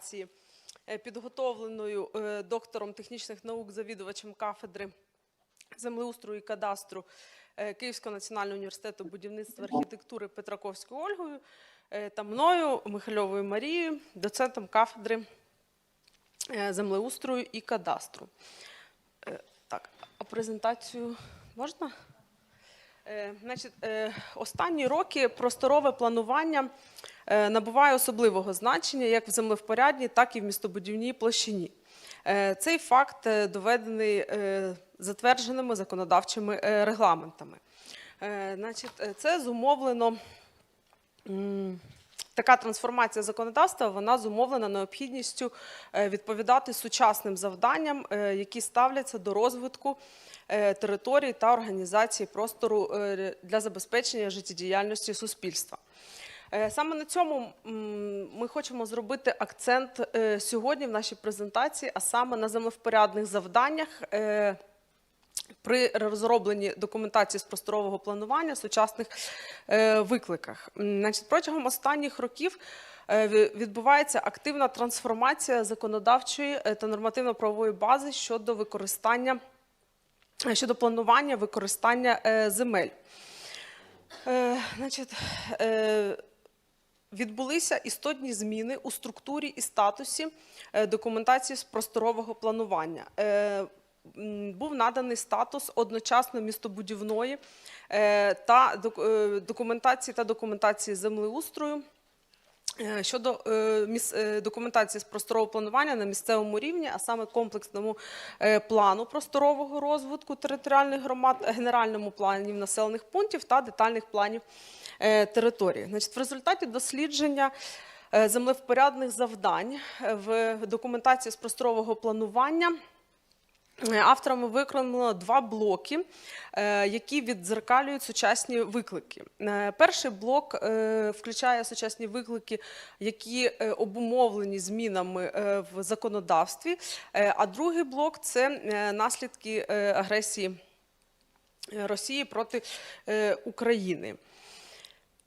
інформації, е, підготовленою е, доктором технічних наук, завідувачем кафедри землеустрою і кадастру е, Київського національного університету будівництва архітектури Петраковською Ольгою та мною, Михальовою Марією, доцентом кафедри землеустрою і кадастру. Так, а презентацію можна? Значить, останні роки просторове планування набуває особливого значення як в землевпорядній, так і в містобудівній площині. Е, Цей факт е, доведений е, затвердженими законодавчими е, регламентами. Е, Значить, е, це зумовлено. Така трансформація законодавства вона зумовлена необхідністю е, відповідати сучасним завданням, е, які ставляться до розвитку е, територій та організації простору е, для забезпечення життєдіяльності суспільства. Е, Саме на цьому ми хочемо зробити акцент е, сьогодні в нашій презентації, а саме на землевпорядних завданнях. е, при розробленні документації з просторового планування сучасних викликах. Значить, протягом останніх років відбувається активна трансформація законодавчої та нормативно-правової бази щодо використання щодо планування використання земель. Значить, відбулися істотні зміни у структурі і статусі е, документації з просторового планування. Е, Був наданий статус одночасно містобудівної е, та документації та документації землеустрою. Щодо документації з просторового планування на місцевому рівні, а саме комплексному плану просторового розвитку територіальних громад, генеральному плані населених пунктів та детальних планів території. Значить, в результаті дослідження е, землевпорядних завдань е, в документації з просторового планування. Е, Авторами виконано два блоки, е, які віддзеркалюють сучасні виклики. Е, Перший блок е, включає сучасні виклики, які е, обумовлені змінами е, в законодавстві, е, а другий блок це е, наслідки е, агресії е, Росії проти е, України.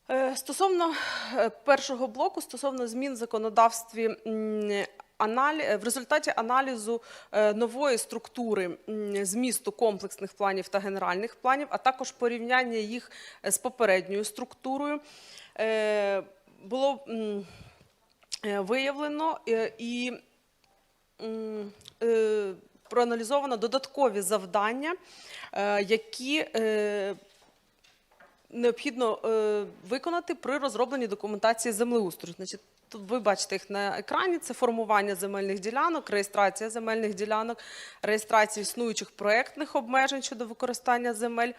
Е, Стосовно е, першого блоку, стосовно змін в законодавстві, е, в результаті аналізу нової структури змісту комплексних планів та генеральних планів, а також порівняння їх з попередньою структурою, було виявлено і проаналізовано додаткові завдання, які необхідно е, виконати при розробленні документації землеустрою. Значить, тут ви бачите їх на екрані: це формування земельних ділянок, реєстрація земельних ділянок, реєстрація існуючих проєктних обмежень щодо використання земель.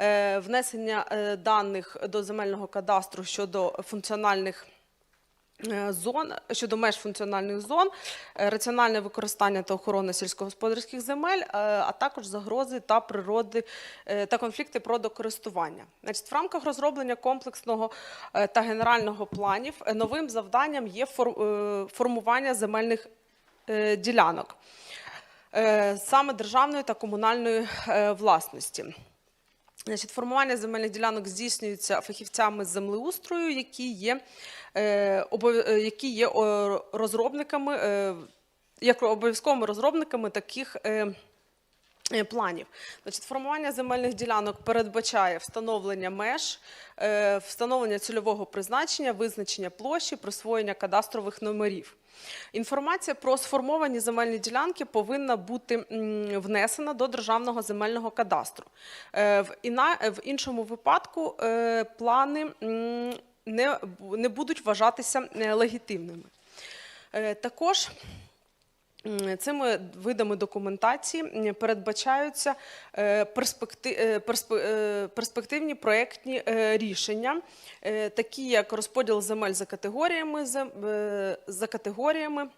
е, Внесення е, даних до земельного кадастру щодо функціональних зон щодо меж функціональних зон, е, раціональне використання та охорона сільськогосподарських земель, е, а також загрози та природи е, та конфлікти природокористування. Значить, в рамках розроблення комплексного е, та генерального планів е, новим завданням є е, формування земельних е, ділянок е, саме державної та комунальної е, власності. Значить, формування земельних ділянок здійснюється фахівцями землеустрою, які є, е, е, які є розробниками, е, як обов'язковими розробниками таких. е, е, Планів. Значить, формування земельних ділянок передбачає встановлення меж, е, встановлення цільового призначення, визначення площі, присвоєння кадастрових номерів. Інформація про сформовані земельні ділянки повинна бути внесена до державного земельного кадастру. Е, В, іншому випадку е, плани не, не будуть вважатися е, легітимними. Е, Також Цими видами документації передбачаються е, перспекти- перспе- перспективні проєктні рішення, такі як розподіл земель за категоріями, за категоріями,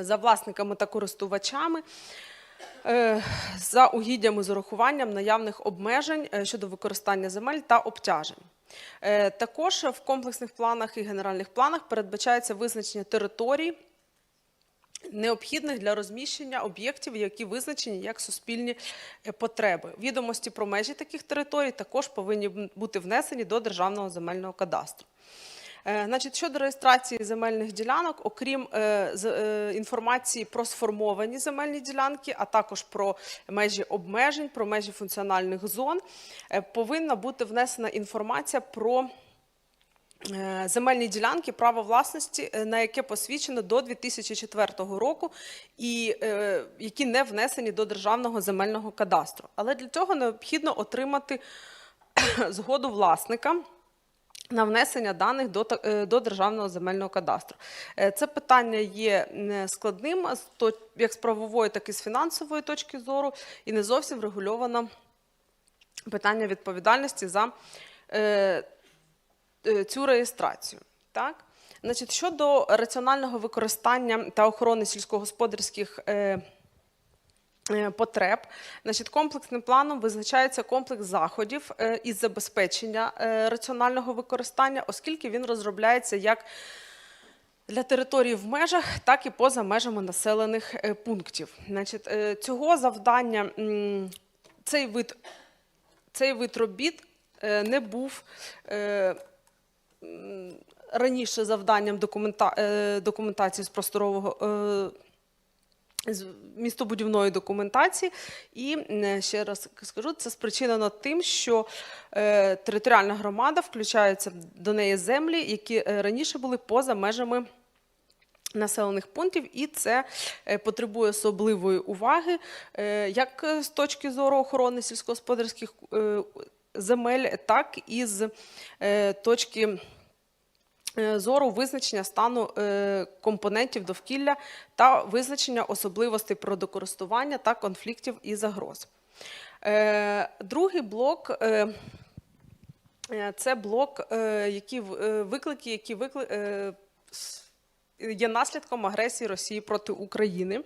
за власниками та користувачами. За угіддями з урахуванням наявних обмежень щодо використання земель та обтяжень. Е, Також в комплексних планах і генеральних планах передбачається визначення територій, необхідних для розміщення об'єктів, які визначені як суспільні е, потреби. Відомості про межі таких територій також повинні бути внесені до державного земельного кадастру. Е, Значить, щодо реєстрації земельних ділянок, окрім е, е, інформації про сформовані земельні ділянки, а також про межі обмежень, про межі функціональних зон, повинна бути внесена інформація про земельні ділянки право власності, на яке посвідчено до 2004 року, і які не внесені до державного земельного кадастру. Але для цього необхідно отримати згоду власника. На внесення даних до, е, до державного земельного кадастру. Е, Це питання є складним як з правової, так і з фінансової точки зору, і не зовсім врегульовано питання відповідальності за е, цю реєстрацію. Так? Значить, щодо раціонального використання та охорони сільськогосподарських е, потреб, значить, комплексним планом визначається комплекс заходів е, із забезпечення е, раціонального використання, оскільки він розробляється як для території в межах, так і поза межами населених е, пунктів. Значить, е, цього завдання цей вид, цей вид робіт е, не був е, раніше завданням документа, е, документації з просторового. З містобудівної документації. І е, ще раз скажу, це спричинено тим, що е, територіальна громада включаються до неї землі, які е, раніше були поза межами населених пунктів, і це е, потребує особливої уваги, як з точки зору охорони сільськогосподарських земель, так і з е, точки зору визначення стану е, компонентів довкілля та визначення особливостей природокористування та конфліктів і загроз. Е, Другий блок е, е, це блок, е, які е, виклики, які викли, е, є наслідком агресії Росії проти України.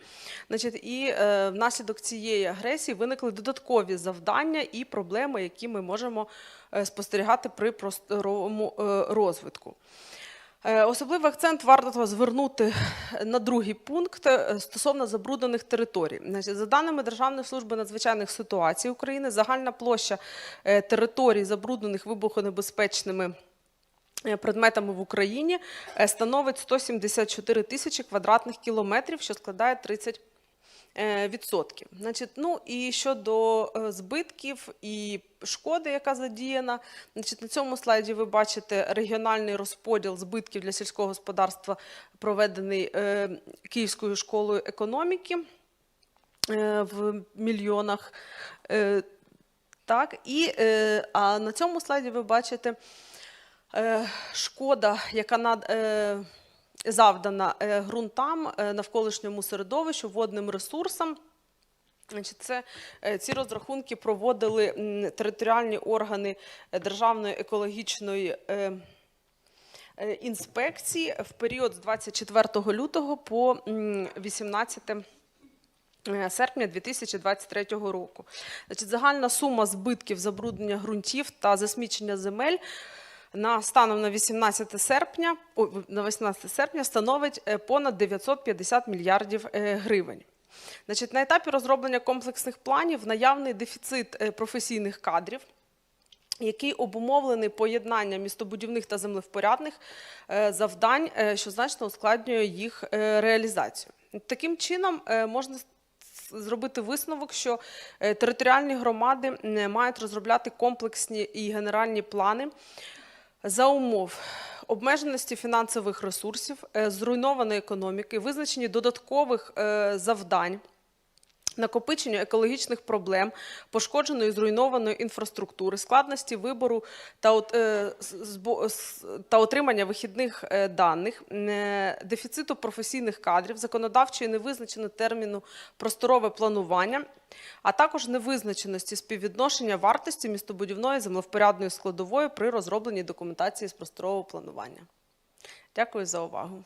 Значить, і е, внаслідок цієї агресії виникли додаткові завдання і проблеми, які ми можемо е, спостерігати при просторовому е, розвитку. Е, Особливий акцент варто звернути на другий пункт е, стосовно забруднених територій. За даними Державної служби надзвичайних ситуацій України, загальна площа е, територій, забруднених вибухонебезпечними предметами в Україні, становить 174 тисячі квадратних кілометрів, що складає 30 е, відсотків. Значить, ну і щодо е, збитків і шкоди, яка задіяна, значить, на цьому слайді ви бачите регіональний розподіл збитків для сільського господарства, проведений е, Київською школою економіки е, в мільйонах. Е, так, і, е, а на цьому слайді ви бачите е, шкода, яка над, е, завдана е, ґрунтам, е, навколишньому середовищу, водним ресурсам. Це, е, ці розрахунки проводили територіальні органи Державної екологічної інспекції в період з 24 лютого по м, 18 е, серпня 2023 року. Значить, загальна сума збитків забруднення ґрунтів та засмічення земель на станом на 18 серпня, на 18 серпня становить е, понад 950 мільярдів е, гривень. Значить, на етапі розроблення комплексних планів наявний дефіцит е, професійних кадрів який обумовлений поєднанням містобудівних та землевпорядних завдань, що значно ускладнює їх реалізацію. Таким чином можна зробити висновок, що територіальні громади мають розробляти комплексні і генеральні плани за умов обмеженості фінансових ресурсів, е, зруйнованої економіки, визначення додаткових е, завдань накопиченню екологічних проблем, пошкодженої зруйнованої інфраструктури, складності вибору та, е, та отримання вихідних е, даних, е, дефіциту професійних кадрів, законодавчої невизначеного терміну просторове планування, а також невизначеності співвідношення вартості містобудівної землевпорядної складової при розробленні документації з просторового планування. Дякую за увагу.